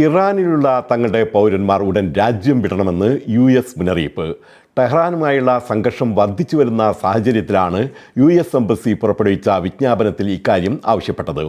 ഇറാനിലുള്ള തങ്ങളുടെ പൗരന്മാർ ഉടൻ രാജ്യം വിടണമെന്ന് യു എസ് മുന്നറിയിപ്പ്. ടെഹ്റാനുമായുള്ള സംഘർഷം വർദ്ധിച്ചു വരുന്ന സാഹചര്യത്തിലാണ് യു എസ് എംബസി പുറപ്പെടുവിച്ച വിജ്ഞാപനത്തിൽ ഇക്കാര്യം ആവശ്യപ്പെട്ടത്.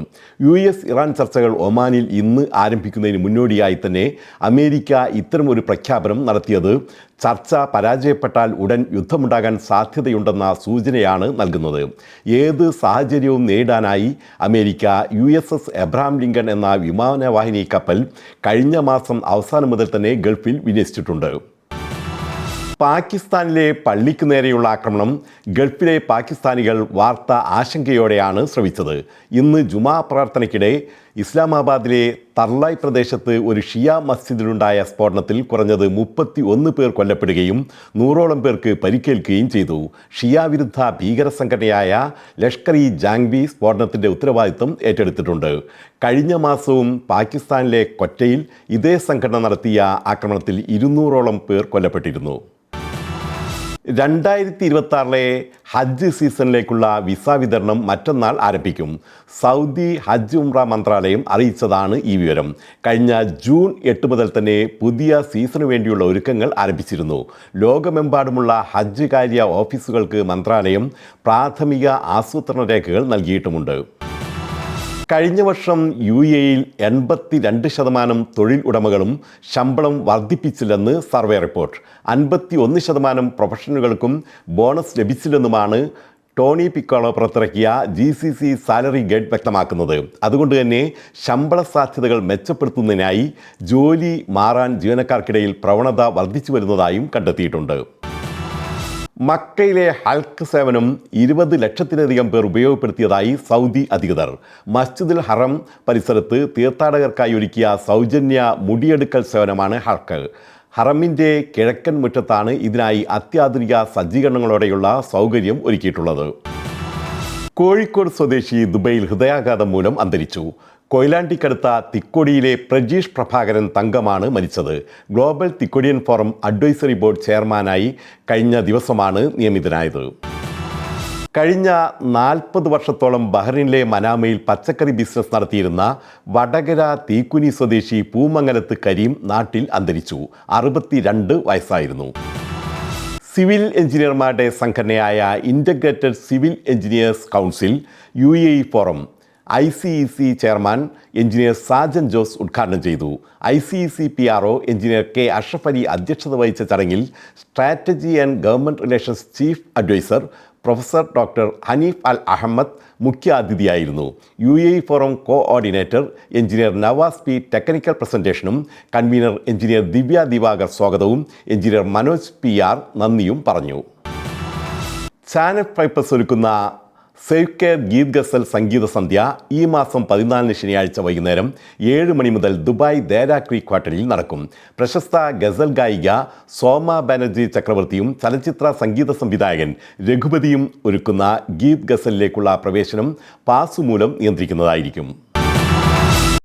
യു എസ് ഇറാൻ ചർച്ചകൾ ഒമാനിൽ ഇന്ന് ആരംഭിക്കുന്നതിന് മുന്നോടിയായി തന്നെ അമേരിക്ക ഇത്തരമൊരു പ്രഖ്യാപനം നടത്തിയത്. ചർച്ച പരാജയപ്പെട്ടാൽ ഉടൻ യുദ്ധമുണ്ടാകാൻ സാധ്യതയുണ്ടെന്ന സൂചനയാണ് നൽകുന്നത്. ഏത് സാഹചര്യവും നേരിടാനായി America U S S Abraham Lincoln എന്ന വിമാനവാഹിനി കപ്പൽ കഴിഞ്ഞ മാസം അവസാനം മുതൽ തന്നെ ഗൾഫിൽ വിന്യസിച്ചിട്ടുണ്ട്. പാകിസ്ഥാനിലെ പള്ളിക്ക് നേരെയുള്ള ആക്രമണം ഗൾഫിലെ പാകിസ്ഥാനികൾ വാർത്ത ആശങ്കയോടെയാണ് ശ്രവിച്ചത്. ഇന്ന് ജുമാ പ്രാർത്ഥനയ്ക്കിടെ ഇസ്ലാമാബാദിലെ തർലായ് പ്രദേശത്ത് ഒരു ഷിയ മസ്ജിദിലുണ്ടായ സ്ഫോടനത്തിൽ കുറഞ്ഞത് മുപ്പത്തി ഒന്ന് പേർ കൊല്ലപ്പെടുകയും നൂറോളം പേർക്ക് പരിക്കേൽക്കുകയും ചെയ്തു. ഷിയ വിരുദ്ധ ഭീകര സംഘടനയായ ലഷ്കർ ഇ ജാങ്ബി സ്ഫോടനത്തിന്റെ ഉത്തരവാദിത്വം ഏറ്റെടുത്തിട്ടുണ്ട്. കഴിഞ്ഞ മാസവും പാകിസ്ഥാനിലെ കൊറ്റയിൽ ഇതേ സംഘടന നടത്തിയ ആക്രമണത്തിൽ ഇരുന്നൂറോളം പേർ കൊല്ലപ്പെട്ടിരുന്നു. രണ്ടായിരത്തി ഇരുപത്തി ആറിലെ ഹജ്ജ് സീസണിലേക്കുള്ള വിസ വിതരണം മറ്റന്നാൾ ആരംഭിക്കും. സൗദി ഹജ്ജ് ഉംറ മന്ത്രാലയം അറിയിച്ചതാണ് ഈ വിവരം. കഴിഞ്ഞ ജൂൺ എട്ട് മുതൽ തന്നെ പുതിയ സീസണു വേണ്ടിയുള്ള ഒരുക്കങ്ങൾ ആരംഭിച്ചിരുന്നു. ലോകമെമ്പാടുമുള്ള ഹജ്ജ് കാര്യ ഓഫീസുകൾക്ക് മന്ത്രാലയം പ്രാഥമിക ആസൂത്രണ രേഖകൾ നൽകിയിട്ടുമുണ്ട്. കഴിഞ്ഞ വർഷം യു എയിൽ എൺപത്തി രണ്ട് ശതമാനം തൊഴിൽ ഉടമകളും ശമ്പളം വർദ്ധിപ്പിച്ചില്ലെന്ന് സർവേ റിപ്പോർട്ട്. അൻപത്തി ഒന്ന് ശതമാനം പ്രൊഫഷണലുകൾക്കും ബോണസ് ലഭിച്ചില്ലെന്നുമാണ് ടോണി പിക്കോളോ പുറത്തിറക്കിയ G C C salary guide വ്യക്തമാക്കുന്നത്. അതുകൊണ്ട് തന്നെ ശമ്പള സാധ്യതകൾ മെച്ചപ്പെടുത്തുന്നതിനായി ജോലി മാറാൻ ജീവനക്കാർക്കിടയിൽ പ്രവണത വർദ്ധിച്ചു വരുന്നതായും കണ്ടെത്തിയിട്ടുണ്ട്. മക്കയിലെ ഹൽക്ക് സേവനം ഇരുപത് ലക്ഷത്തിലധികം പേർ ഉപയോഗപ്പെടുത്തിയതായി സൗദി അധികൃതർ. മസ്ജിദുൽ ഹറം പരിസരത്ത് തീർത്ഥാടകർക്കായി ഒരുക്കിയ സൗജന്യ മുടിയെടുക്കൽ സേവനമാണ് ഹൽക്ക്. ഹറമിന്റെ കിഴക്കൻ മുറ്റത്താണ് ഇതിനായി അത്യാധുനിക സജ്ജീകരണങ്ങളോടെയുള്ള സൗകര്യം ഒരുക്കിയിട്ടുള്ളത്. കോഴിക്കോട് സ്വദേശി ദുബൈയിൽ ഹൃദയാഘാതം മൂലം അന്തരിച്ചു. കൊയിലാണ്ടിക്കടുത്ത തിക്കൊടിയിലെ പ്രജീഷ് പ്രഭാകരൻ തങ്കമാണ് മരിച്ചത്. Global Thikkodiyan forum advisory board ചെയർമാനായി കഴിഞ്ഞ ദിവസമാണ് നിയമിതനായത്. കഴിഞ്ഞ നാൽപ്പത് വർഷത്തോളം ബഹ്റിനിലെ മനാമയിൽ പച്ചക്കറി ബിസിനസ് നടത്തിയിരുന്ന വടകര തീക്കുനി സ്വദേശി പൂമംഗലത്ത് കരീം നാട്ടിൽ അന്തരിച്ചു. അറുപത്തിരണ്ട് വയസ്സായിരുന്നു. സിവിൽ എഞ്ചിനീയർമാരുടെ സംഘടനയായ integrated civil engineers council U A E forum I C E C chairman engineer Sajan Jose ഉദ്ഘാടനം ചെയ്തു. I C E C P R O engineer K Ashraf Ali അധ്യക്ഷത വഹിച്ച ചടങ്ങിൽ strategy and government relations chief advisor professor doctor Hanif Al Ahmed മുഖ്യാതിഥിയായിരുന്നു. U A forum coordinator engineer Navas P technical പ്രസന്റേഷനും convener engineer Divya Divakar സ്വാഗതവും engineer Manoj P R നന്ദിയും പറഞ്ഞു. Channel പൈപ്പസ് ഒരുക്കുന്ന save care Geet ഗസൽ സംഗീത സന്ധ്യ ഈ മാസം പതിനാലിന് ശനിയാഴ്ച വൈകുന്നേരം ഏഴ് മണി മുതൽ ദുബായ് ദേരാക്രി ക്വാർട്ടറിൽ നടക്കും. പ്രശസ്ത ഗസൽ ഗായിക സോമ ബാനർജി ചക്രവർത്തിയും ചലച്ചിത്ര സംഗീത സംവിധായകൻ രഘുപതിയും ഒരുക്കുന്ന ഗീത് ഗസലിലേക്കുള്ള പ്രവേശനം പാസ് മൂലം നിയന്ത്രിക്കുന്നതായിരിക്കും.